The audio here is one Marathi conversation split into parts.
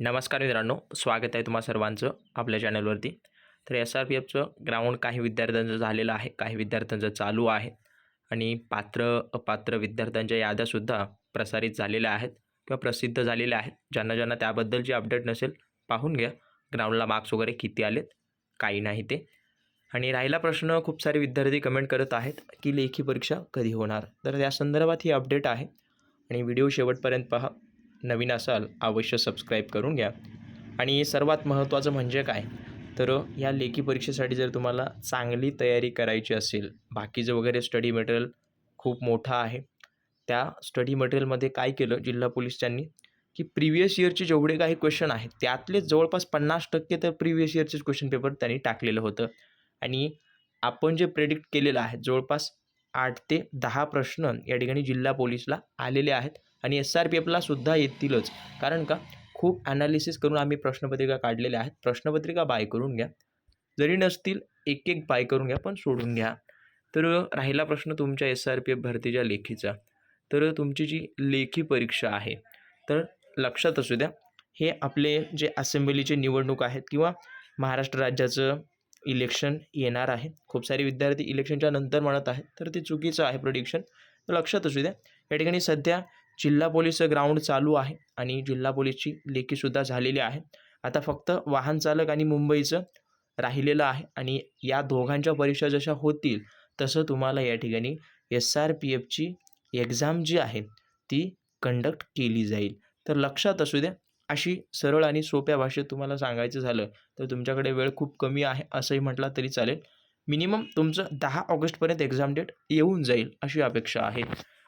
नमस्कार मित्रांनो स्वागत आहे तुम्हा सर्वांचं आपल्या चॅनलवरती. तर एस आर पी एफचं ग्राउंड काही विद्यार्थ्यांचं झालेलं आहे काही विद्यार्थ्यांचं चालू आहे आणि पात्र अपात्र विद्यार्थ्यांच्या याद्यासुद्धा प्रसारित झालेल्या आहेत किंवा प्रसिद्ध झालेल्या आहेत. ज्यांना ज्यांना त्याबद्दलची अपडेट नसेल पाहून घ्या. ग्राउंडला मार्क्स वगैरे किती आलेत? काही नाही ते. आणि राहिला प्रश्न खूप सारे विद्यार्थी कमेंट करत आहेत की लेखी परीक्षा कधी होणार? तर त्या संदर्भात ही अपडेट आहे. आणि व्हिडिओ शेवटपर्यंत पहा. नवीन असाल अवश्य सबस्क्राईब करून घ्या. आणि सर्वात महत्त्वाचं म्हणजे काय? तर ह्या लेखी परीक्षेसाठी जर तुम्हाला चांगली तयारी करायची असेल बाकीचं वगैरे स्टडी मटेरियल खूप मोठा आहे. त्या स्टडी मटेरियलमध्ये काय केलं जिल्हा पोलिसांनी? की प्रिव्हियस इयरचे जेवढे काही क्वेश्चन आहेत त्यातले जवळपास पन्नास टक्के तर प्रिव्हियस इयरचेच क्वेश्चन पेपर त्यांनी टाकलेलं होतं. आणि आपण जे प्रेडिक्ट केलेलं आहे जवळपास आठ ते दहा प्रश्न या ठिकाणी जिल्हा पोलीसला आलेले आहेत. आणि एस आर पी एफला सुद्धा येतीलच. कारण का? खूप ॲनालिसिस करून आम्ही प्रश्नपत्रिका काढलेल्या आहेत. प्रश्नपत्रिका बाय करून घ्या. जरी नसतील एक एक बाय करून घ्या पण सोडून घ्या. तर राहिला प्रश्न तुमच्या एस आर पी एफ भरतीच्या लेखीचा. तर तुमची जी लेखी परीक्षा आहे तर लक्षात असू द्या हे आपले जे असेंब्लीचे निवडणूक आहेत किंवा महाराष्ट्र राज्याचं इलेक्शन येणार आहे. खूप सारे विद्यार्थी इलेक्शनच्या नंतर म्हणत आहेत तर ते चुकीचं आहे प्रोडिक्शन तर लक्षात असू द्या. या ठिकाणी सध्या जिल्हा पोलीस ग्राउंड चालू आहे आणि जिल्हा पोलीसची लेखीसुद्धा झालेली आहे. आता फक्त वाहन चालक आणि मुंबईचं राहिलेलं आहे आणि या दोघांच्या परीक्षा जशा होतील तसं तुम्हाला या ठिकाणी एस आर पी एफची एक्झाम जी आहे ती कंडक्ट केली जाईल. तर लक्षात असू द्या अशी सरळ आणि सोप्या भाषेत तुम्हाला सांगायचं झालं तर तुमच्याकडे वेळ खूप कमी आहे असंही म्हटला तरी चालेल. मिनिमम तुमचं दहा ऑगस्टपर्यंत एक्झाम डेट येऊन जाईल अशी अपेक्षा आहे.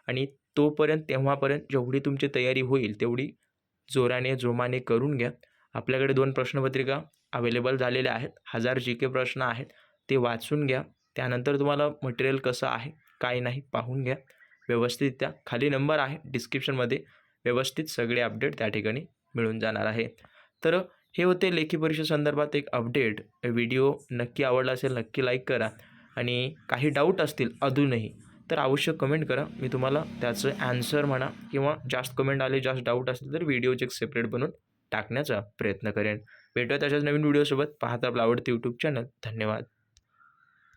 आणि तोपर्यंत तेव्हापर्यंत जेवढी तुमची तयारी होईल तेवढी जोराने जोमाने करून घ्या. आपल्याकडे दोन प्रश्नपत्रिका अवेलेबल झालेल्या आहेत. हजार जी के प्रश्न आहेत. ते वाचून घ्या. त्यानंतर तुम्हाला मटेरियल कसं आहे काय नाही पाहून घ्या. व्यवस्थित त्या. खाली नंबर आहे. डिस्क्रिप्शनमध्ये व्यवस्थित सगळे अपडेट त्या ठिकाणी मिळून जाणार आहे. तर हे होते लेखी परीक्षेसंदर्भात एक अपडेट व्हिडिओ नक्की आवडला असेल नक्की लाईक करा. आणि काही डाऊट असतील अजूनही तर अवश्य कमेंट करा. मी तुम्हाला त्याचं ॲन्सर म्हणा किंवा जास्त कमेंट आले जास्त डाऊट असेल तर व्हिडिओचे एक सेपरेट बनवून टाकण्याचा प्रयत्न करेन. भेटूया त्याच्याच नवीन व्हिडिओसोबत पाहता आपलं आवडते यूट्यूब चॅनल धन्यवाद.